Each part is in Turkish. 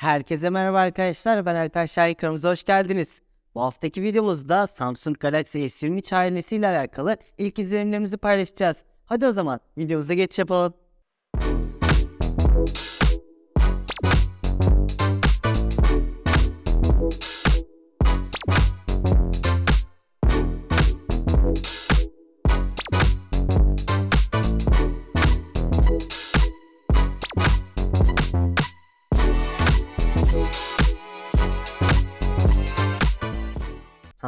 Herkese merhaba arkadaşlar. Ben Alper Şahin kanalımıza hoş geldiniz. Bu haftaki videomuzda Samsung Galaxy S23 ailesiyle alakalı ilk izlenimlerimizi paylaşacağız. Hadi o zaman videomuza geçiş yapalım.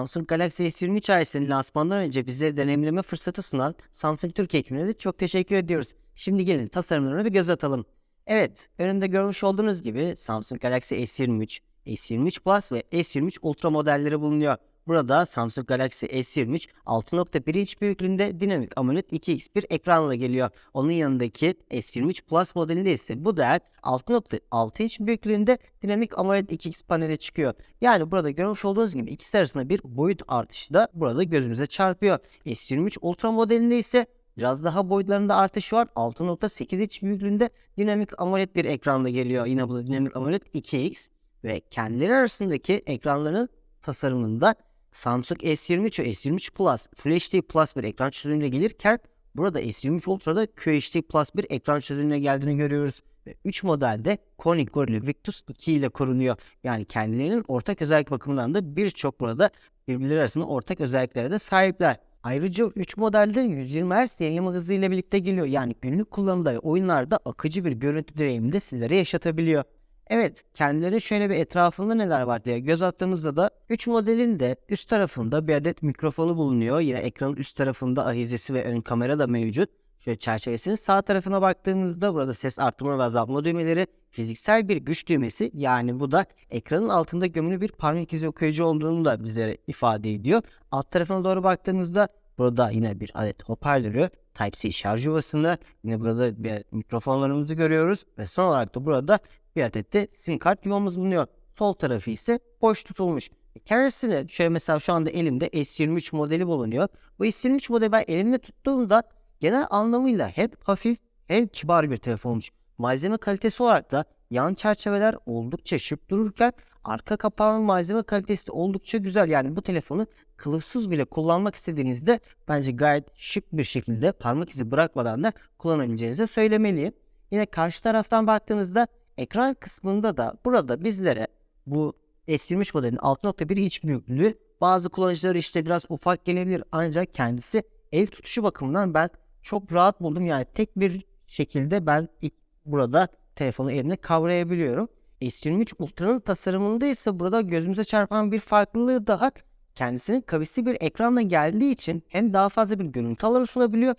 Samsung Galaxy S23 ailesinin lansmandan önce bize deneyimleme fırsatı sunan Samsung Türkiye ekibine de çok teşekkür ediyoruz. Şimdi gelin tasarımlarına bir göz atalım. Evet, önümde görmüş olduğunuz gibi Samsung Galaxy S23, S23 Plus ve S23 Ultra modelleri bulunuyor. Burada Samsung Galaxy S23 6.1 inç büyüklüğünde dinamik AMOLED 2x1 ekranla geliyor. Onun yanındaki S23 Plus modelinde ise bu değer 6.6 inç büyüklüğünde dinamik AMOLED 2x panele çıkıyor. Yani burada görmüş olduğunuz gibi ikisi arasında bir boyut artışı da burada gözümüze çarpıyor. S23 Ultra modelinde ise Biraz daha boyutlarında artış var. 6.8 inç büyüklüğünde dinamik AMOLED bir ekranla geliyor. Yine bu da dinamik AMOLED 2X ve kendileri arasındaki ekranların tasarımında Samsung S23 ve S23 Plus Full HD Plus bir ekran çözünürlüğüne gelirken burada S23 Ultra'da QHD Plus bir ekran çözünürlüğüne geldiğini görüyoruz. Ve 3 modelde Corning Gorilla Victus 2 ile korunuyor. Yani kendilerinin ortak özellik bakımından da birçok burada birbirleri arasında ortak özelliklere de sahipler. Ayrıca 3 modelde 120 Hz yenileme hızı ile birlikte geliyor. Yani günlük kullanımda ve oyunlarda akıcı bir görüntü deneyimi de sizlere yaşatabiliyor. Evet, kendilerinin şöyle bir etrafında neler var diye göz attığımızda da 3 modelin de üst tarafında bir adet mikrofonu bulunuyor. Yine ekranın üst tarafında ahizesi ve ön kamera da mevcut. Şöyle çerçevesinin sağ tarafına baktığımızda burada ses arttırma ve azaltma düğmeleri, fiziksel bir güç düğmesi yani bu da ekranın altında gömülü bir parmak izi okuyucu olduğunu da bize ifade ediyor. Alt tarafına doğru baktığımızda burada yine bir adet hoparlörü, Type-C şarj yuvasını, yine burada bir mikrofonlarımızı görüyoruz ve son olarak da burada bir adet de sim kart yuvamız bulunuyor. Sol tarafı ise boş tutulmuş. Kendisini şöyle mesela şu anda elimde S23 modeli bulunuyor. Bu S23 modeli ben elimde tuttuğumda genel anlamıyla hep hafif hem kibar bir telefonmuş. Malzeme kalitesi olarak da yan çerçeveler oldukça şık dururken arka kapağın malzeme kalitesi oldukça güzel. Yani bu telefonu kılıfsız bile kullanmak istediğinizde bence gayet şık bir şekilde parmak izi bırakmadan da kullanabileceğinizi söylemeliyim. Yine karşı taraftan baktığımızda ekran kısmında da burada bizlere bu S23 modelinin 6.1 inç büyüklüğü bazı kullanıcıları işte biraz ufak gelebilir ancak kendisi el tutuşu bakımından ben çok rahat buldum. Yani tek bir şekilde ben ilk burada telefonu elimde kavrayabiliyorum. S23 Ultra'nın tasarımında ise burada gözümüze çarpan bir farklılığı daha kendisinin kavisli bir ekranla geldiği için hem daha fazla bir görüntü alanı sunabiliyor.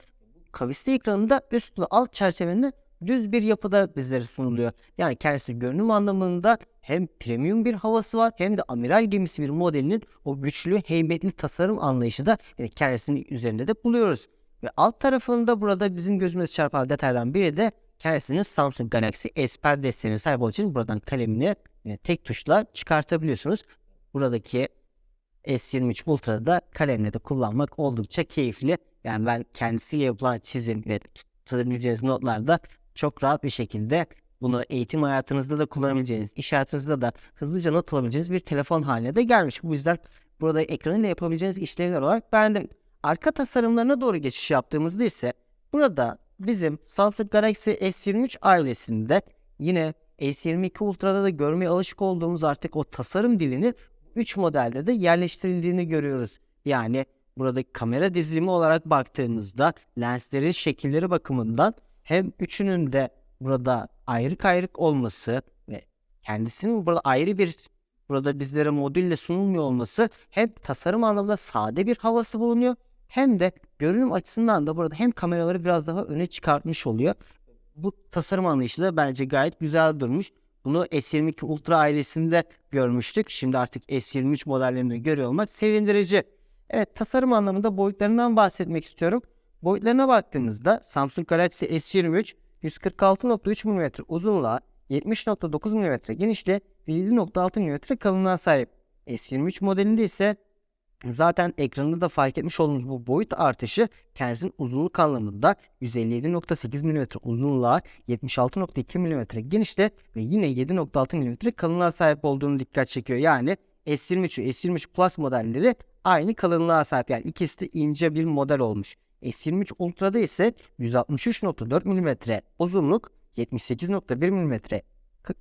Kavisli ekranında üst ve alt çerçevenin düz bir yapıda bizlere sunuluyor. Yani kendisi görünüm anlamında hem premium bir havası var hem de amiral gemisi bir modelinin o güçlü heybetli tasarım anlayışı da yani kendisinin üzerinde de buluyoruz. Ve alt tarafında burada bizim gözümüze çarpan detaydan biri de kendisinin Samsung Galaxy S Pen desteğine sahip olduğu için buradan kalemini yine tek tuşla çıkartabiliyorsunuz. Buradaki S23 Ultra'da kalemle de kullanmak oldukça keyifli. Yani ben kendisiyle yapılan çizim ve tutabileceğiniz notlarda çok rahat bir şekilde bunu eğitim hayatınızda da kullanabileceğiniz, iş hayatınızda da hızlıca not alabileceğiniz bir telefon haline de gelmiş. Bu yüzden burada ekranıyla yapabileceğiniz işlevler olarak beğendim. Arka tasarımlarına doğru geçiş yaptığımızda ise burada bizim Samsung Galaxy S23 ailesinde yine S22 Ultra'da da görmeye alışık olduğumuz artık o tasarım dilini 3 modelde de yerleştirildiğini görüyoruz. Yani buradaki kamera dizilimi olarak baktığımızda lenslerin şekilleri bakımından hem üçünün de burada ayrık ayrık olması ve kendisinin burada ayrı bir burada bizlere modülle sunulmuyor olması hem tasarım anlamında sade bir havası bulunuyor hem de görünüm açısından da burada hem kameraları biraz daha öne çıkartmış oluyor. Bu tasarım anlayışı da bence gayet güzel durmuş. Bunu S22 Ultra ailesinde görmüştük. Şimdi artık S23 modellerinde görüyor olmak sevindirici. Evet tasarım anlamında boyutlarından bahsetmek istiyorum. Boyutlarına baktığımızda Samsung Galaxy S23 146.3 mm uzunluğa, 70.9 mm genişliğe ve 7.6 mm kalınlığa sahip. S23 modelinde ise Zaten ekranda da fark etmiş olduğunuz bu boyut artışı kendisinin uzunluk anlamında 157.8 mm uzunluğa 76.2 mm genişte ve yine 7.6 mm kalınlığa sahip olduğunu dikkat çekiyor. Yani S23 ve S23 Plus modelleri aynı kalınlığa sahip. Yani ikisi de ince bir model olmuş. S23 Ultra'da ise 163.4 mm uzunluk, 78.1 mm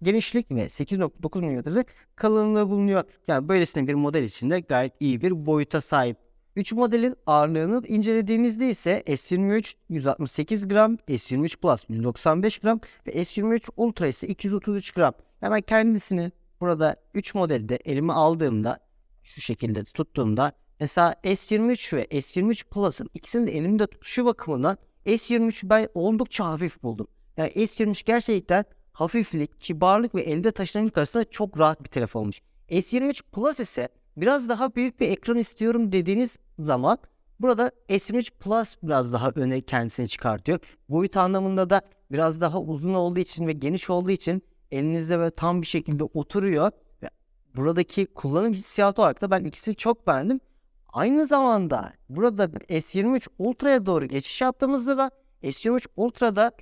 genişlik ve 8.9 mm kalınlığı bulunuyor. Yani böylesine bir model içinde gayet iyi bir boyuta sahip. 3 modelin ağırlığını incelediğimizde ise S23 168 gram, S23 Plus 195 gram ve S23 Ultra ise 233 gram. Hemen kendisini burada 3 modelde elime aldığımda şu şekilde tuttuğumda mesela S23 ve S23 Plus'ın ikisinin de elimde tutuşu bakımından S23'ü ben oldukça hafif buldum. Yani S23 gerçekten hafiflik, kibarlık ve elde taşınabilmek arasında çok rahat bir telefonmuş. S23 Plus ise biraz daha büyük bir ekran istiyorum dediğiniz zaman burada S23 Plus biraz daha öne kendisini çıkartıyor. Boyut anlamında da biraz daha uzun olduğu için ve geniş olduğu için elinizde böyle tam bir şekilde oturuyor. Buradaki kullanım hissiyatı olarak da ben ikisini çok beğendim. Aynı zamanda burada S23 Ultra'ya doğru geçiş yaptığımızda da S23 Ultra'da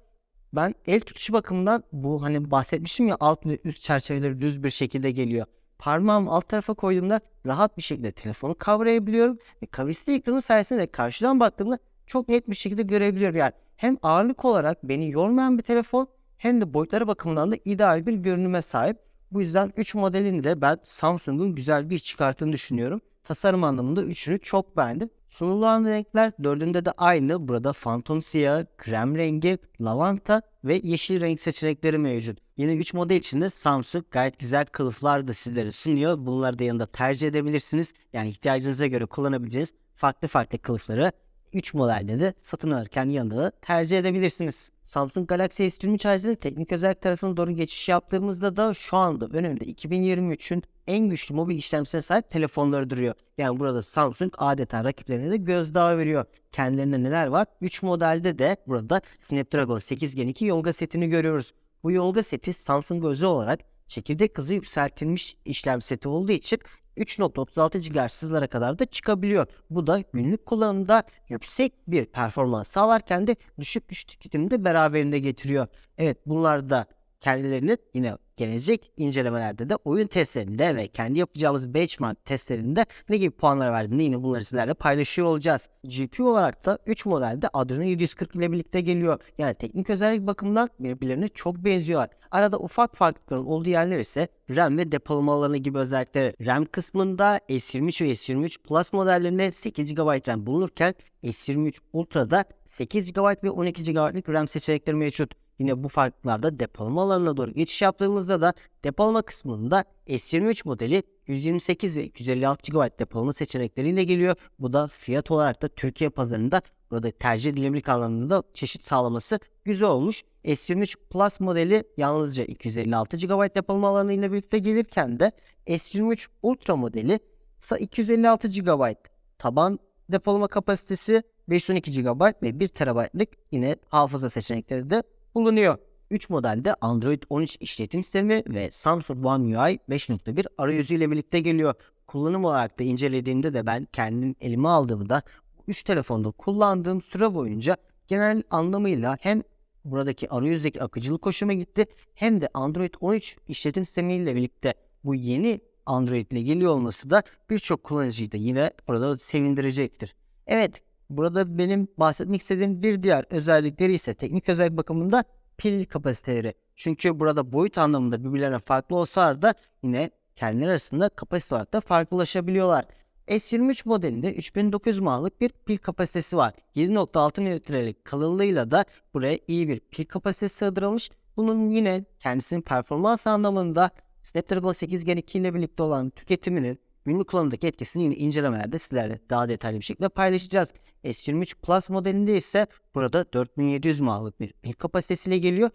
ben el tutuşu bakımından bu hani bahsetmiştim ya alt ve üst çerçeveleri düz bir şekilde geliyor. Parmağımı alt tarafa koyduğumda rahat bir şekilde telefonu kavrayabiliyorum ve kavisli ekranı sayesinde de karşıdan baktığımda çok net bir şekilde görebiliyorum. Yani hem ağırlık olarak beni yormayan bir telefon hem de boyutları bakımından da ideal bir görünüme sahip. Bu yüzden 3 modelini de ben Samsung'un güzel bir çıkarttığını düşünüyorum. Tasarım anlamında üçünü çok beğendim. Sunulan renkler dördünde de aynı. Burada fantom siyah, krem rengi, lavanta ve yeşil renk seçenekleri mevcut. Yine 3 model içinde Samsung gayet güzel kılıflar da sizlere sunuyor. Bunları da yanında tercih edebilirsiniz. Yani ihtiyacınıza göre kullanabileceğiniz farklı farklı kılıfları 3 modelde de satın alırken yanında da tercih edebilirsiniz. Samsung Galaxy S23 sayesinde teknik özellik tarafına doğru geçiş yaptığımızda da şu anda önümde 2023'ün en güçlü mobil işlemcisine sahip telefonları duruyor. Yani burada Samsung adeta rakiplerine de gözdağı veriyor. Kendilerinde neler var? 3 modelde de burada Snapdragon 8 Gen 2 Yonga setini görüyoruz. Bu Yonga seti Samsung özel olarak çekirdek hızı yükseltilmiş işlem seti olduğu için 3.36 GHz hızlara kadar da çıkabiliyor. Bu da günlük kullanımda yüksek bir performans sağlarken de düşük güç tüketimini de beraberinde getiriyor. Evet bunlar da kendilerini yine gelecek incelemelerde de oyun testlerinde ve kendi yapacağımız benchmark testlerinde ne gibi puanlar verdiğini yine bunları sizlerle paylaşıyor olacağız. GPU olarak da 3 modelde Adreno 740 ile birlikte geliyor. Yani teknik özellik bakımından birbirlerine çok benziyorlar. Arada ufak farklılıkların olduğu yerler ise RAM ve depolama alanı gibi özellikleri. RAM kısmında S23 ve S23 Plus modellerinde 8 GB RAM bulunurken S23 Ultra'da 8 GB ve 12 GB'lık RAM seçenekleri mevcut. Yine bu farklarda depolama alanına doğru geçiş yaptığımızda da depolama kısmında S23 modeli 128 ve 256 GB depolama seçenekleriyle geliyor. Bu da fiyat olarak da Türkiye pazarında burada tercih edilebilirlik alanında da çeşit sağlaması güzel olmuş. S23 Plus modeli yalnızca 256 GB depolama alanı ile birlikte gelirken de S23 Ultra modeli ise 256 GB taban depolama kapasitesi 512 GB ve 1 TB'lık yine hafıza seçenekleri de bulunuyor. 3 modelde Android 13 işletim sistemi ve Samsung One UI 5.1 arayüzü ile birlikte geliyor. Kullanım olarak da incelediğimde de ben kendim elime aldığımda 3 telefonda kullandığım süre boyunca genel anlamıyla hem buradaki arayüzdeki akıcılık hoşuma gitti hem de Android 13 işletim sistemiyle birlikte bu yeni Android ile geliyor olması da birçok kullanıcıyı da yine burada sevindirecektir. Evet Burada benim bahsetmek istediğim bir diğer özellikleri ise teknik özellik bakımında pil kapasiteleri. Çünkü burada boyut anlamında birbirlerine farklı olsalar da yine kendileri arasında kapasite olarak da farklılaşabiliyorlar. S23 modelinde 3900 mAh'lık bir pil kapasitesi var. 7.6 mm'lik kalınlığıyla da buraya iyi bir pil kapasitesi sığdırılmış. Bunun yine kendisinin performans anlamında Snapdragon 8 Gen 2 ile birlikte olan tüketiminin günlük kullanımdaki etkisini yine incelemelerde sizlerle daha detaylı bir şekilde paylaşacağız. S23 Plus modelinde ise burada 4700 mAh'lık bir pil kapasitesiyle geliyor.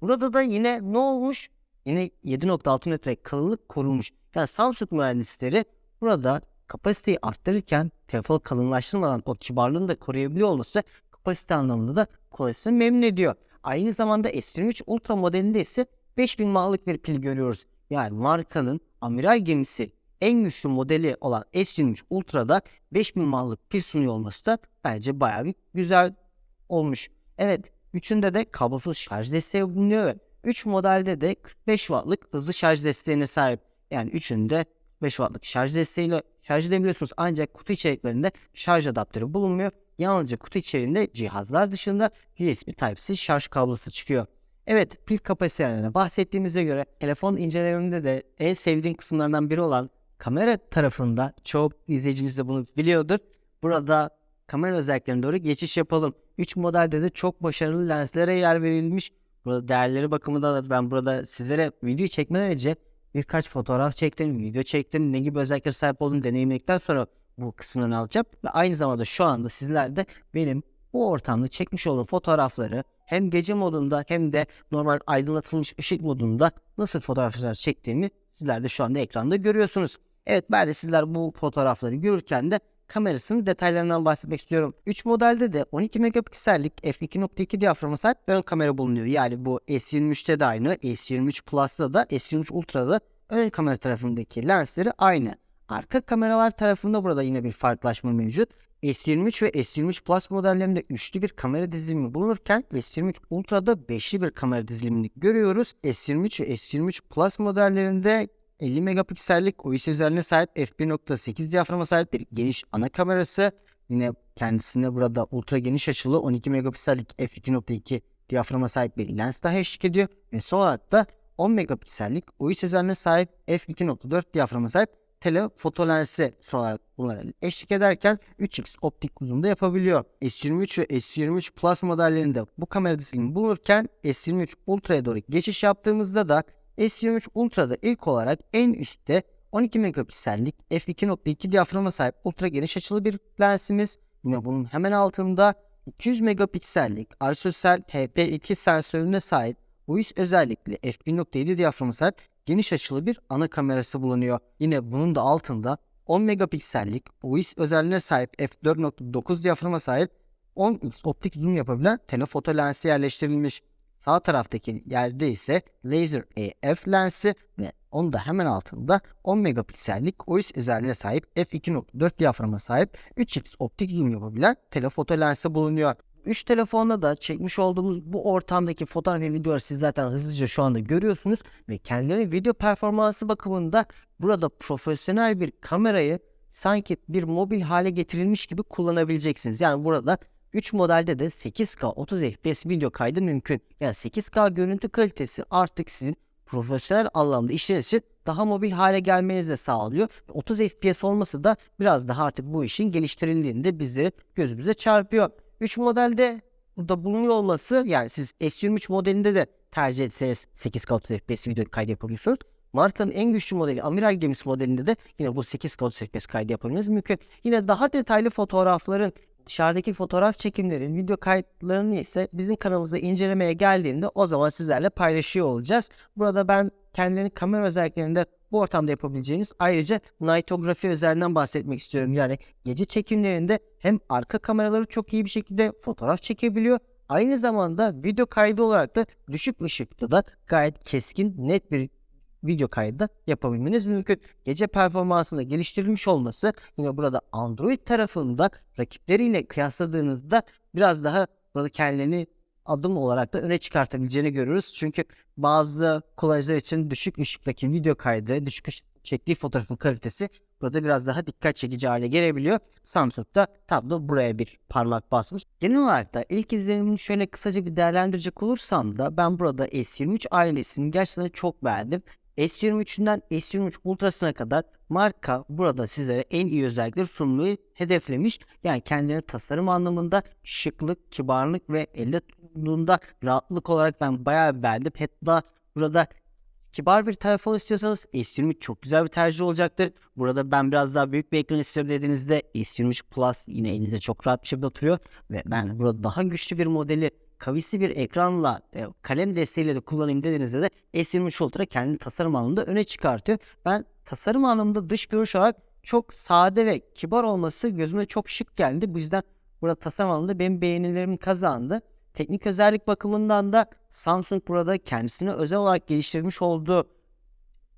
Burada da yine ne olmuş? Yine 7.6 metre kalınlık korunmuş. Yani Samsung mühendisleri burada kapasiteyi arttırırken telefon kalınlaştırmadan o kibarlığını da koruyabiliyor olması kapasite anlamında da kullanıcısını memnun ediyor. Aynı zamanda S23 Ultra modelinde ise 5000 mAh'lık bir pil görüyoruz. Yani markanın amiral gemisi en güçlü modeli olan S23 Ultra'da 5000 mAh'lık pil sunuyor olması da bence bayağı bir güzel olmuş. Evet, üçünde de kablosuz şarj desteği bulunuyor ve 3 modelde de 45 Watt'lık hızlı şarj desteğine sahip. Yani üçünde 5 Watt'lık şarj desteğiyle şarj edebiliyorsunuz. Ancak kutu içeriklerinde şarj adaptörü bulunmuyor. Yalnızca kutu içeriğinde cihazlar dışında USB Type-C şarj kablosu çıkıyor. Evet pil kapasitelerine bahsettiğimize göre telefon incelememde de en sevdiğim kısımlardan biri olan kamera tarafında çok izleyicimiz de bunu biliyordur. Burada kamera özelliklerine doğru geçiş yapalım. 3 modelde de çok başarılı lenslere yer verilmiş. Burada değerleri bakımında da ben burada sizlere video çekmeden önce birkaç fotoğraf çektim, video çektim. Ne gibi özelliklere sahip olduğunu deneyimledikten sonra bu kısmını alacağım. Ve aynı zamanda şu anda sizler de benim bu ortamda çekmiş olduğum fotoğrafları hem gece modunda hem de normal aydınlatılmış ışık modunda nasıl fotoğraflar çektiğimi sizler de şu anda ekranda görüyorsunuz. Evet ben de sizler bu fotoğrafları görürken de kamerasının detaylarından bahsetmek istiyorum. 3 modelde de 12 megapiksellik f2.2 diyaframa sahip ön kamera bulunuyor. Yani bu S23'te de aynı, S23 Plus'ta da, S23 Ultra'da da ön kamera tarafındaki lensleri aynı. Arka kameralar tarafında burada yine bir farklılaşma mevcut. S23 ve S23 Plus modellerinde üçlü bir kamera dizilimi bulunurken S23 Ultra'da beşli bir kamera dizilimini görüyoruz. S23 ve S23 Plus modellerinde 50 megapiksellik OIS özelliğine sahip f1.8 diyaframa sahip bir geniş ana kamerası. Yine kendisine burada ultra geniş açılı 12 megapiksellik f2.2 diyaframa sahip bir lens daha eşlik ediyor. Ve son olarak da 10 megapiksellik OIS özelliğine sahip f2.4 diyaframa sahip telefoto lensi son olarak bunlara eşlik ederken 3x optik zoom'da yapabiliyor. S23 ve S23 Plus modellerinde bu kamera dizilimi bulunurken S23 Ultra'ya doğru geçiş yaptığımızda da S23 Ultra'da ilk olarak en üstte 12 megapiksellik f2.2 diyaframa sahip ultra geniş açılı bir lensimiz. Yine bunun hemen altında 200 megapiksellik ISOCELL HP2 sensörüne sahip UIS özellikli f1.7 diyaframa sahip geniş açılı bir ana kamerası bulunuyor. Yine bunun da altında 10 megapiksellik UIS özelliğine sahip f4.9 diyaframa sahip 10x optik zoom yapabilen telefoto lensi yerleştirilmiş. Sağ taraftaki yerde ise Laser AF lensi ve onun da hemen altında 10 megapiksellik OIS özelliğine sahip f2.4 diyaframa sahip 3x optik zoom yapabilen telefoto lensi bulunuyor. 3 telefonla da çekmiş olduğumuz bu ortamdaki fotoğraf ve videoları siz zaten hızlıca şu anda görüyorsunuz ve kendileri video performansı bakımında burada profesyonel bir kamerayı sanki bir mobil hale getirilmiş gibi kullanabileceksiniz. Yani burada 3 modelde de 8K 30 FPS video kaydı mümkün. Yani 8K görüntü kalitesi artık sizin profesyonel anlamda işleriniz için daha mobil hale gelmenizi de sağlıyor. 30 FPS olması da biraz daha artık bu işin geliştirildiğini de bizleri gözümüze çarpıyor. 3 modelde burada bulunuyor olması yani siz S23 modelinde de tercih etseniz 8K 30 FPS video kaydı yapabiliyorsunuz. Markanın en güçlü modeli Amiral gemisi modelinde de yine bu 8K 30 FPS kaydı yapabilmeniz mümkün. Yine daha detaylı fotoğrafların dışarıdaki fotoğraf çekimlerin, video kayıtlarını ise bizim kanalımızda incelemeye geldiğinde o zaman sizlerle paylaşıyor olacağız. Burada ben kendilerinin kamera özelliklerinde bu ortamda yapabileceğiniz ayrıca nightography özelliğinden bahsetmek istiyorum. Yani gece çekimlerinde hem arka kameraları çok iyi bir şekilde fotoğraf çekebiliyor. Aynı zamanda video kaydı olarak da düşük ışıkta da gayet keskin, net bir video kaydı yapabilmeniz mümkün. Gece performansında geliştirilmiş olması yine burada Android tarafında rakipleriyle kıyasladığınızda biraz daha burada kendilerini adım olarak da öne çıkartabileceğini görüyoruz. Çünkü bazı kolajlar için düşük ışıktaki video kaydı, düşük ışık çektiği fotoğrafın kalitesi burada biraz daha dikkat çekici hale gelebiliyor. Samsung'da tablo buraya bir parmak basmış. Genel olarak da ilk izlenimini şöyle kısaca bir değerlendirecek olursam da ben burada S23 ailesini gerçekten çok beğendim. S23'ünden S23 Ultra'sına kadar marka burada sizlere en iyi özellikleri sunmayı hedeflemiş. Yani kendilerine tasarım anlamında şıklık, kibarlık ve elde tutulduğunda rahatlık olarak ben bayağı beğendim. Hatta burada kibar bir telefon istiyorsanız S23 çok güzel bir tercih olacaktır. Burada ben biraz daha büyük bir ekran istiyorum dediğinizde S23 Plus yine elinize çok rahat bir şekilde oturuyor. Ve ben burada daha güçlü bir modeli kavisli bir ekranla e, kalem desteğiyle de kullanayım dediğinizde de S23 Ultra kendi tasarım anlamında öne çıkartıyor. Ben tasarım anlamında dış görünüş olarak çok sade ve kibar olması gözüme çok şık geldi. Bu yüzden burada tasarım anlamında benim beğenilerim kazandı. Teknik özellik bakımından da Samsung burada kendisine özel olarak geliştirmiş olduğu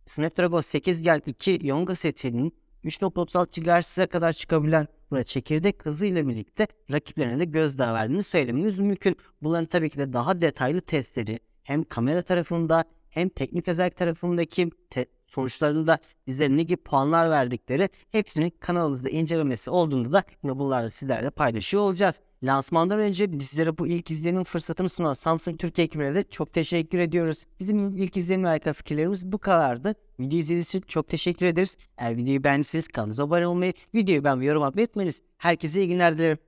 Snapdragon 8 Gen 2 Yonga setinin 3.36 GHz'e kadar çıkabilen burada çekirdek hızı ile birlikte rakiplerine de gözdağı verdiğini söylememiz mümkün. Bunların tabii ki de daha detaylı testleri hem kamera tarafında hem teknik özellik tarafındaki te- sonuçlarında bize ne gibi puanlar verdikleri hepsinin kanalımızda incelemesi olduğunda da yine bunlarla sizlerle paylaşıyor olacağız. Lansmandan önce bizlere bu ilk izlenim fırsatını sunan Samsung Türkiye ekibine de çok teşekkür ediyoruz. Bizim ilk izlenim alakalı fikirlerimiz bu kadardı. Video izlediğiniz için çok teşekkür ederiz. Eğer videoyu beğendiyseniz kanalımıza abone olmayı, videoyu beğenmeyi, yorum atmayı unutmayınız. Herkese iyi günler dilerim.